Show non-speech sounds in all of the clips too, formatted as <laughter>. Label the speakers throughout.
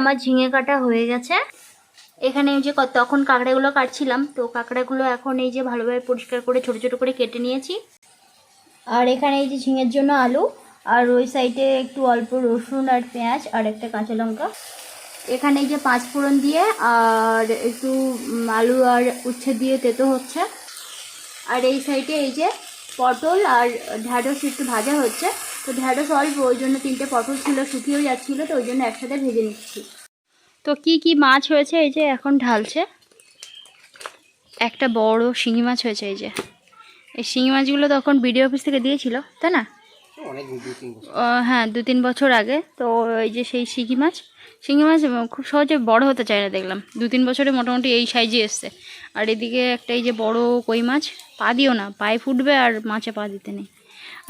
Speaker 1: আমার ঝিঙে কাটা হয়ে গেছে। এখানে এই যে তখন কাঁকড়াগুলো কাটছিলাম, তো কাঁকড়াগুলো এখন এই যে ভালোভাবে পরিষ্কার করে, ছোট ছোট করে কেটে নিয়েছি। আর এখানে এই যে ঝিঙের জন্য আলু, আর ওই সাইডে একটু অল্প রসুন আর পেঁয়াজ আর একটা কাঁচা লঙ্কা। এখানে এই যে পাঁচ ফোড়ন দিয়ে, আর একটু আলু আর উচ্ছে দিয়ে তেতো হচ্ছে। আর এই সাইডে এই যে পটল আর ঢ্যাঁড়স একটু ভাজা হচ্ছে। তো ঢ্যাঁড়স অল্প ওই জন্য তিনটে পটল ছিল শুকিয়েও যাচ্ছিল তো ওই জন্য একসাথে ভেজে নিচ্ছি। তো কি কি মাছ হয়েছে এই যে এখন ঢালছে? একটা বড় শিঙি মাছ হয়েছে এই যে। এই শিঙি মাছগুলো তখন বিডিও অফিস থেকে দিয়েছিল তাই না? হ্যাঁ দু তিন বছর আগে। তো এই যে সেই শিঙি মাছ শিঙি মাছ খুব সহজে বড় হতে চায় না দেখলাম। দু তিন বছরে মোটামুটি এই সাইজে এসছে। আর এদিকে একটা এই যে বড় কই মাছ পা দিও না পায়ে ফুটবে আর মাছে পা দিতে নেই।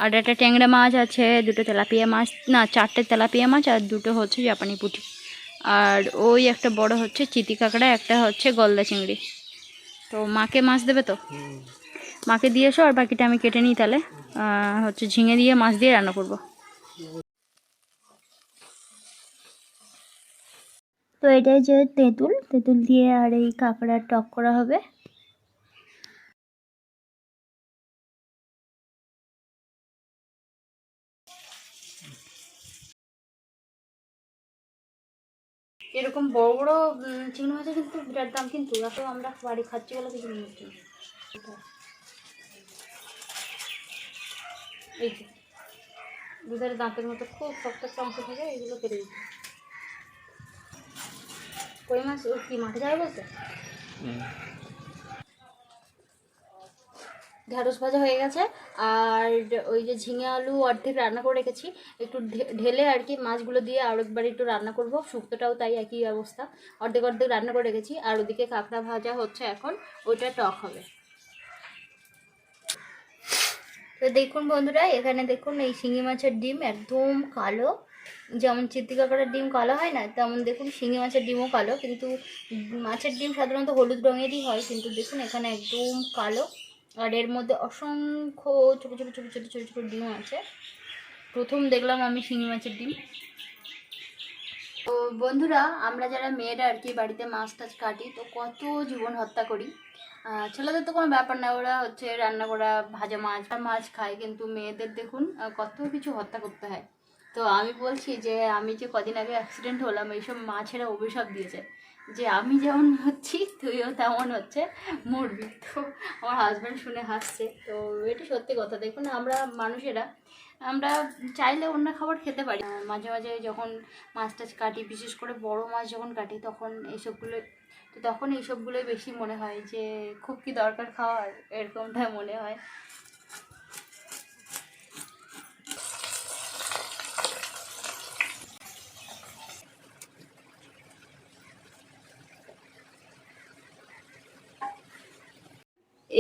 Speaker 1: আর একটা ট্যাংরা মাছ আছে দুটো তেলাপিয়া মাছ না চারটে তেলাপিয়া মাছ আর দুটো হচ্ছে জাপানি পুঁটি। আর ওই একটা বড় হচ্ছে চিতি কাঁকড়া একটা হচ্ছে গলদা চিংড়ি। তো মাকে মাছ দেবে তো? মাকে দিয়ে এসো আর বাকিটা আমি কেটে নিই তাহলে। হচ্ছে ঝিঙে দিয়ে মাছ দিয়ে রান্না করব। তো এটাই যে তেঁতুল। তেঁতুল দিয়ে আর এই কাঁকড়ার টক করা হবে। এরকম বড় বড় চিংড়ি মাছের কিন্তু বিরাট দাম কিন্তু এত আমরা বাড়ি খাচ্ছি বলে কিছু মনে হচ্ছে এই যে, দুধের দাঁতের মতো খুব শক্ত একটা অংশ থাকে, এগুলো কেটে দিচ্ছি। কই মাছ, ও কি মাঠে যাবে বলতে ঢ্যাঁড়স ভাজা হয়ে গেছে। আর ওই যে ঝিঙে আলু অর্ধেক রান্না করে রেখেছি। একটু ঢেলে আর কি মাছগুলো দিয়ে আর একবার একটু রান্না করব। শুক্তোটাও তাই একই অবস্থা। অর্ধেক অর্ধেক রান্না করে রেখেছি। আর ওদিকে কাঁকড়া ভাজা হচ্ছে এখন। ওইটা টক হবে। তো দেখুন বন্ধুরা, এখানে দেখুন এই শিঙি মাছের ডিম একদম কালো। যেমন চিত্তি কাঁকড়ার ডিম কালো হয় না, তেমন দেখুন শিঙি মাছের ডিমও কালো। কিন্তু মাছের ডিম সাধারণত হলুদ রঙেরই হয়। কিন্তু দেখুন এখানে একদম কালো। আর এর মধ্যে অসংখ্য ছোটো ছোটো ছোটো ছোটো ছোটো ছোটো ডিম আছে। প্রথম দেখলাম আমি শিঙি মাছের ডিম। তো বন্ধুরা, আমরা যারা মেয়েরা আর কি বাড়িতে মাছ টাছ কাটি, তো কত জীবন হত্যা করি। ছেলেদের তো কোনো ব্যাপার না, ওরা হচ্ছে রান্না করা, ভাজা মাছ, বা মাছ খায়, কিন্তু মেয়েদের দেখুন কত কিছু হত্যা করতে হয়। তো আমি বলছি যে, আমি যে কদিন আগে অ্যাক্সিডেন্ট হলাম, এইসব মাছেরা অভিশাপ দিয়েছে। যে আমি যেমন হচ্ছি, তুইও তেমন হচ্ছে। মরবি। তো আমার হাজব্যান্ড শুনে হাসছে। তো এটা সত্যি কথা। দেখুন, আমরা মানুষেরা, আমরা চাইলে অন্য খাবার খেতে পারি। মাঝে মাঝে যখন মাছ টাছ কাটি, বিশেষ করে বড় মাছ যখন কাটি, তখন এইসবগুলো, তো তখন এইসবগুলোই বেশি মনে হয় যে, খুব কি দরকার খাওয়ার? এরকমটা মনে হয়।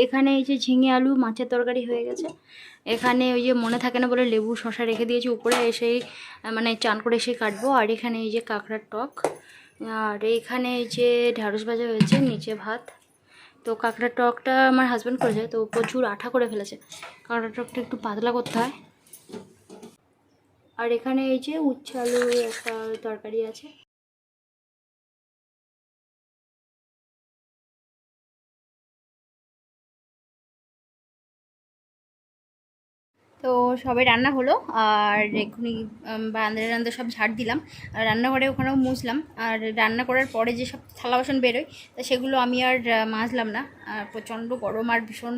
Speaker 1: এখানে এই যে ঝিঙে আলু, মাছের তরকারি হয়ে গেছে। এখানে ওই যে মনে থাকে না বলে লেবু শশা রেখে দিয়েছি, উপরে এসেই মানে চান করে এসে কাটবো। আর এখানে এই যে কাঁকড়ার টক। আর এইখানে এই যে ঢ্যাঁড়স ভাজা হয়েছে, নিচে ভাত। তো কাঁকড়ার টকটা আমার হাজব্যান্ড করেছে, তো প্রচুর আঠা করে ফেলেছে। কাঁকড়ার টকটা একটু পাতলা করতে হয়। আর এখানে এই যে উচ্ছে আলুর একটা তরকারি আছে। তো সবে রান্না হলো আর এক্ষুনি বারান্দায় রান্না সব ঝাড় দিলাম। আর রান্নাঘরে ওখানেও মুছলাম। আর রান্না করার পরে যে সব থালা বাসন বেরোয়, তা সেগুলো আমি আর মাজলাম না। আর প্রচণ্ড গরম আর ভীষণ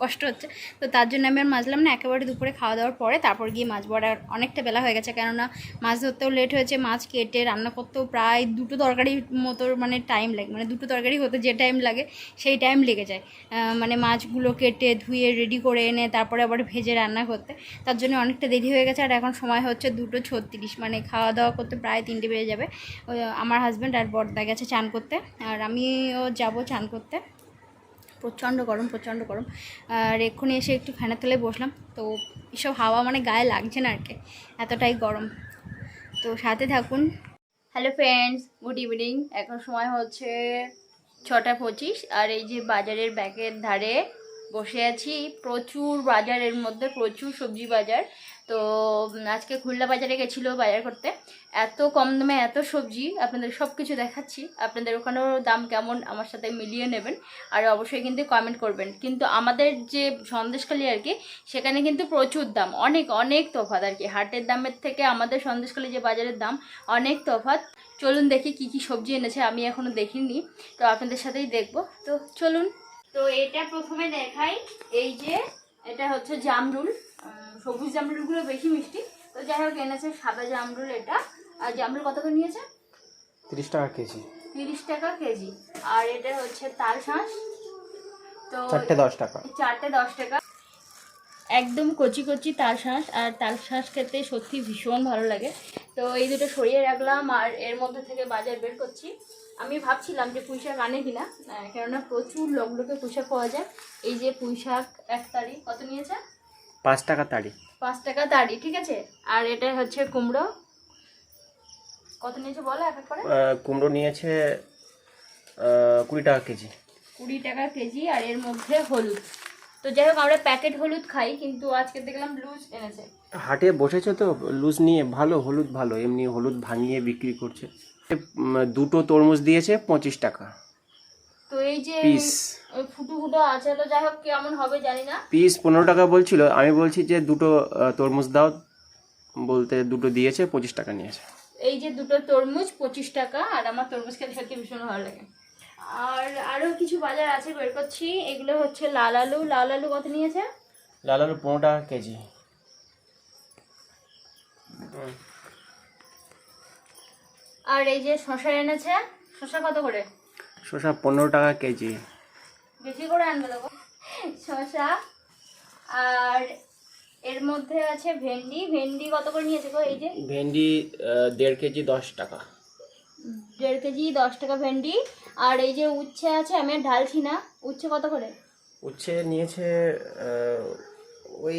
Speaker 1: কষ্ট হচ্ছে। তো তার জন্য আমি আর মাজলাম না। একেবারে দুপুরে খাওয়া দাওয়ার পরে তারপর গিয়ে মাছ বড়ার অনেকটা বেলা হয়ে গেছে। কেননা মাছ ধরতেও লেট হয়েছে, মাছ কেটে রান্না করতেও প্রায় দুটো তরকারি মতো মানে টাইম লাগে। মানে দুটো তরকারি হতে যে টাইম লাগে, সেই টাইম লেগে যায়। মানে মাছগুলো কেটে ধুয়ে রেডি করে এনে, তারপরে আবার ভেজে রান্না করতে তার জন্য অনেকটা দেরি হয়ে গেছে, আর এখন সময় হচ্ছে দুটো ছত্রিশ। মানে খাওয়া দাওয়া করতে প্রায় তিনটে বেজে যাবে। আমার হাজব্যান্ড আর বর্দা গেছে চান করতে। আর আমিও যাব চান করতে। প্রচণ্ড গরম প্রচণ্ড গরম। আর এক্ষুনি এসে একটু ফ্যানের তলায় বসলাম। তো এসব হাওয়া মানে গায়ে লাগছে না আর কি, এতটাই গরম। তো সাথে থাকুন। হ্যালো ফ্রেন্ডস গুড ইভিনিং এখন সময় হচ্ছে ছটা পঁচিশ, আর এই যে বাজারের ব্যাগের ধারে বসে আছি। প্রচুর বাজারের মধ্যে প্রচুর সবজি বাজার। তো আজকে খুলনা বাজারে গেছিল বাজার করতে। এত কম দামে এত সবজি, আপনাদের সব কিছু দেখাচ্ছি। আপনাদের ওখানেও দাম কেমন, আমার সাথে মিলিয়ে নেবেন। আর অবশ্যই কিন্তু কমেন্ট করবেন। কিন্তু আমাদের যে সন্দেশখালি আর কি, সেখানে কিন্তু প্রচুর দাম। অনেক অনেক তফাৎ আর কি। হাটের দামের থেকে আমাদের সন্দেশখালি যে বাজারের দাম, অনেক তফাৎ। চলুন দেখি কি কি সবজি এনেছে, আমি এখনও দেখিনি। তো আপনাদের সাথেই দেখব। তো চলুন তো এটা প্রথমে দেখাই। এই যে এটা হচ্ছে জামরুল। সবুজ জামরুলগুলো বেশি মিষ্টি। তো যাই হোক এনেছে সাদা জামরুল এটা। আর জামরুল কত করে নিয়েছে?
Speaker 2: তিরিশ টাকা কেজি।
Speaker 1: তিরিশ টাকা কেজি। আর এটা হচ্ছে তাল শাঁস। তো
Speaker 2: চারটে দশ টাকা।
Speaker 1: চারটে দশ টাকা। একদম কচি কচি তাল শাঁস। আর তাল শাঁস খেতে সত্যি ভীষণ ভালো লাগে। তো এই দুটো সরিয়ে রাখলাম আর এর মধ্যে থেকে বাজার বের করছি। আমি ভাবছিলাম যে পুঁই শাক আনে কিনা কেননা প্রচুর লোকলোকে পুঁই শাক পাওয়া যায়। এই যে পুঁই শাক এক তারি কত নিয়েছে?
Speaker 2: পাঁচ টাকা তাড়ি
Speaker 1: পাঁচ টাকা তারি ঠিক আছে? আর এটা হচ্ছে কুমড়ো। কত নিয়েছে বলো এক করে?
Speaker 2: কুমড়ো নিয়েছে কুড়ি টাকা কেজি।
Speaker 1: কুড়ি টাকা কেজি আর এর মধ্যে হলুদ। তো যাই হোক আমরা প্যাকেট হলুদ খাই কিন্তু আজকে দেখলাম লুজ এনেছে।
Speaker 2: হাটে বসেছে তো লুজ নিয়ে ভালো হলুদ ভালো এমনি হলুদ ভাঙিয়ে বিক্রি করছে। দুটো তরমুজ দিয়েছে পঁচিশ টাকা।
Speaker 1: তো এই যে
Speaker 2: পিস।
Speaker 1: ওই ফুটো ফুটো আছে তো যাই হোক কেমন হবে জানি না।
Speaker 2: পিস পনেরো টাকা বলছিল আমি বলছি যে দুটো তরমুজ দাও বলতে দুটো দিয়েছে পঁচিশ টাকা নিয়েছে।
Speaker 1: এই যে দুটো তরমুজ পঁচিশ টাকা আর আমার তরমুজ খেতে সত্যি ভীষণ ভালো লাগে। আর আরও কিছু বাজার আছে বের করছি এগুলো হচ্ছে লাল আলু। লাল আলু কত নিয়েছে?
Speaker 2: লাল আলু পনেরো টাকা কেজি।
Speaker 1: আর এই যে শশা এনেছে শশা কত করে?
Speaker 2: শসা পনেরো টাকা কেজি।
Speaker 1: বেশি করে আনবে দেখো। শশা আর এর মধ্যে আছে ভেন্ডি। ভেন্ডি কত করে নিয়েছে গো এই যে?
Speaker 2: ভেন্ডি দেড় কেজি দশ টাকা।
Speaker 1: দেড় কেজি দশ টাকা ভেন্ডি। আর এই যে উচ্ছে আছে আমি ঢালছি না। উচ্ছে কত করে?
Speaker 2: উচ্ছে নিয়েছে ওই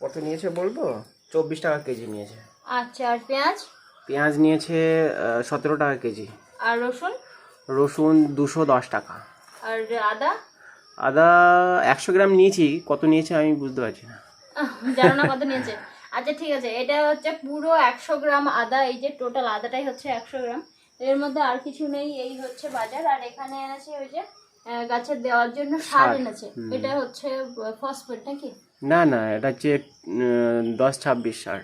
Speaker 2: কত নিয়েছে বলব? চব্বিশ টাকা কেজি নিয়েছে।
Speaker 1: আচ্ছা আর পেঁয়াজ?
Speaker 2: পেঁয়াজ নিয়েছে সতেরো টাকা কেজি।
Speaker 1: আর রসুন?
Speaker 2: রসুন দুশো দশ টাকা।
Speaker 1: আর আদা?
Speaker 2: আদা একশো গ্রাম নিয়েছি কত নিয়েছে আমি বুঝতে পারছি না। <laughs>
Speaker 1: জানো না কত নিয়েছে? আচ্ছা ঠিক আছে এটা হচ্ছে পুরো একশো গ্রাম আদা এই যে টোটাল আদাটাই হচ্ছে একশো গ্রাম। এর মধ্যে আর কিছু নেই এই হচ্ছে বাজার। আর এখানে এনেছে ওই যে গাছে দেওয়ার জন্য সার, এনেছে। এটা হচ্ছে ফসফেট নাকি?
Speaker 2: না না এটা হচ্ছে দশ ছাব্বিশ সার।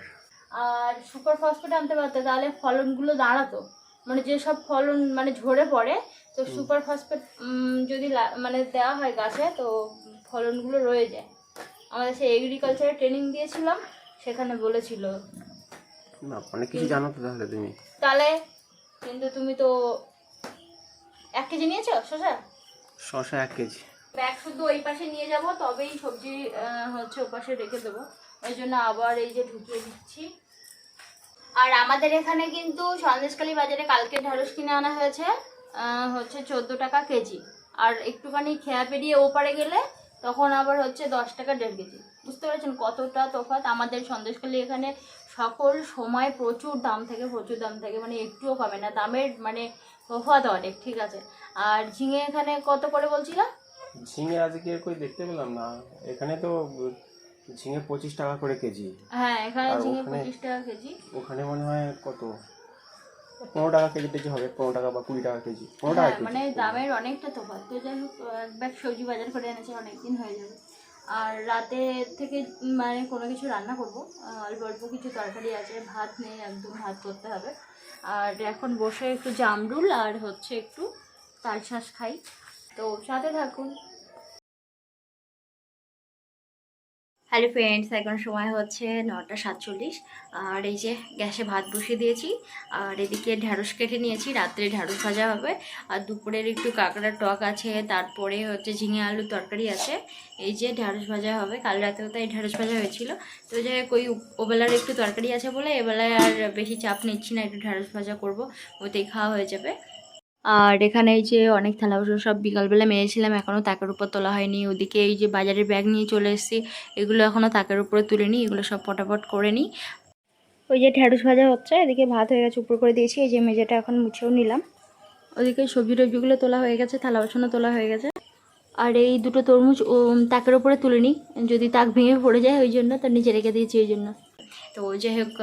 Speaker 1: আর সুপার ফসফেট আনতে পারতো তাহলে ফলনগুলো দাঁড়াতো। মানে যেসব ফলন মানে ঝরে পড়ে তো সুপার ফসফেট যদি মানে দেওয়া হয় গাছে তো ফলনগুলো রয়ে যায়। আমাদের সেই এগ্রিকালচারে ট্রেনিং দিয়েছিলাম সেখানে বলেছিল।
Speaker 2: না অনেক কিছু জানো তো তাহলে তুমি।
Speaker 1: তাহলে কিন্তু তুমি তো এক কেজি নিয়েছো শশা
Speaker 2: শসা এক কেজি।
Speaker 1: ব্যাগ শুধু ওই পাশে নিয়ে যাব, তবেই সবজি হচ্ছে ও পাশে রেখে দেবো। ওই জন্য আবার এই যে ঢুকিয়ে দিচ্ছি। আর আমাদের এখানে কিন্তু সন্দেশকালী বাজারে কালকে ঢেঁড়স কিনে আনা হয়েছে হচ্ছে চোদ্দ টাকা কেজি। আর একটুখানি খেয়া পেরিয়ে ওপারে গেলে তখন আবার হচ্ছে দশ টাকা দেড় কেজি। বুঝতে পারছেন কতটা তফাৎ? আমাদের সন্দেশকালী এখানে সকল সময় প্রচুর দাম থেকে, প্রচুর দাম থেকে মানে একটুও পাবে না। দামের মানে তফাৎ অনেক, ঠিক আছে? আর ঝিঙে এখানে কত করে বলছিলাম?
Speaker 2: ঝিঙে আজকে কই দেখতে পেলাম না। এখানে তো ঝিঙে পঁচিশ টাকা করে কেজি।
Speaker 1: হ্যাঁ এখানে ঝিঙে? পঁচিশ টাকা কেজি।
Speaker 2: ওখানে মনে হয় কত? পনেরো টাকা কেজি টেজি হবে পনেরো টাকা বা কুড়ি টাকা কেজি। পনেরো টাকা
Speaker 1: হ্যাঁ মানে দামের অনেকটা তফাৎ। তো যাই হোক এক ব্যাগ সবজি বাজার করে এনেছে অনেক দিন হয়ে যাবে। আর রাতে থেকে মানে কোনো কিছু রান্না করব। অল্প অল্প কিছু তরকারি আছে ভাত নেই একদম ভাত করতে হবে। আর এখন বসে একটু জামরুল আর হচ্ছে একটু তাল শাঁস খাই। তো সাথে থাকুন। হ্যালো ফ্রেন্ডস, এখন সময় হচ্ছে নটা সাতচল্লিশ। আর এই যে গ্যাসে ভাত বসিয়ে দিয়েছি, আর এদিকে ঢ্যাঁড়স কেটে নিয়েছি, রাত্রে ঢ্যাঁড়স ভাজা হবে। আর দুপুরের একটু কাঁকড়ার টক আছে, তারপরে হচ্ছে ঝিঙে আলু তরকারি আছে। এই যে ঢ্যাঁড়স ভাজা হবে, কাল রাতেও তাই ঢ্যাঁড়স ভাজা হয়েছিল। তো হোক, ওই ওবেলার একটু তরকারি আছে বলে, এবেলায় আর বেশি চাপ নিচ্ছি না, একটু ঢ্যাঁড়স ভাজা করব, ওতেই খাওয়া হয়ে যাবে। আর এখানে এই যে অনেক থালা বাসন সব বিকালবেলা মেরেছিলাম এখনও তাকের উপর তোলা হয়নি। ওদিকে এই যে বাজারের ব্যাগ নিয়ে চলে এসেছি এগুলো এখনও তাকের উপরে তুলে নিই এগুলো সব পটাপট করে নিই। ওই যে ঢ্যাঁড়স ভাজা হচ্ছে এদিকে ভাত হয়ে গেছে উপর করে দিয়েছি এই যে মেজেটা এখন মুছেও নিলাম। ওদিকে সবজি টবজিগুলো তোলা হয়ে গেছে থালা বাসনও তোলা হয়ে গেছে। আর এই দুটো তরমুজ ও তাকের উপরে তুলে নিই যদি তাক ভেঙে পড়ে যায় ওই জন্য তার নিচে রেখে দিয়েছি ওই জন্য। তো যাই হোক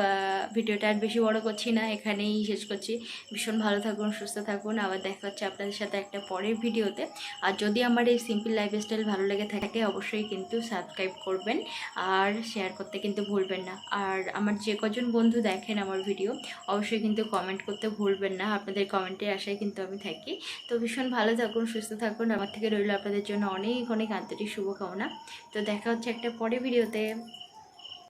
Speaker 1: ভিডিওটা আর বেশি বড় করছি না, এখানেই শেষ করছি। ভীষণ ভালো থাকুন, সুস্থ থাকুন, আবার দেখা হচ্ছে আপনাদের সাথে একটা পরের ভিডিওতে। আর যদি আমার এই সিম্পল লাইফস্টাইল ভালো লেগে থাকে, অবশ্যই কিন্তু সাবস্ক্রাইব করবেন, আর শেয়ার করতে কিন্তু ভুলবেন না। আর আমার যে কজন বন্ধু দেখেন আমার ভিডিও অবশ্যই কিন্তু কমেন্ট করতে ভুলবেন না, আপনাদের কমেন্টের আশায় কিন্তু আমি থাকি। তো ভীষণ ভালো থাকুন, সুস্থ থাকুন, আমার থেকে রইল আপনাদের জন্য অনেক অনেক আন্তরিক শুভকামনা। তো দেখা হচ্ছে একটা পরের ভিডিওতে।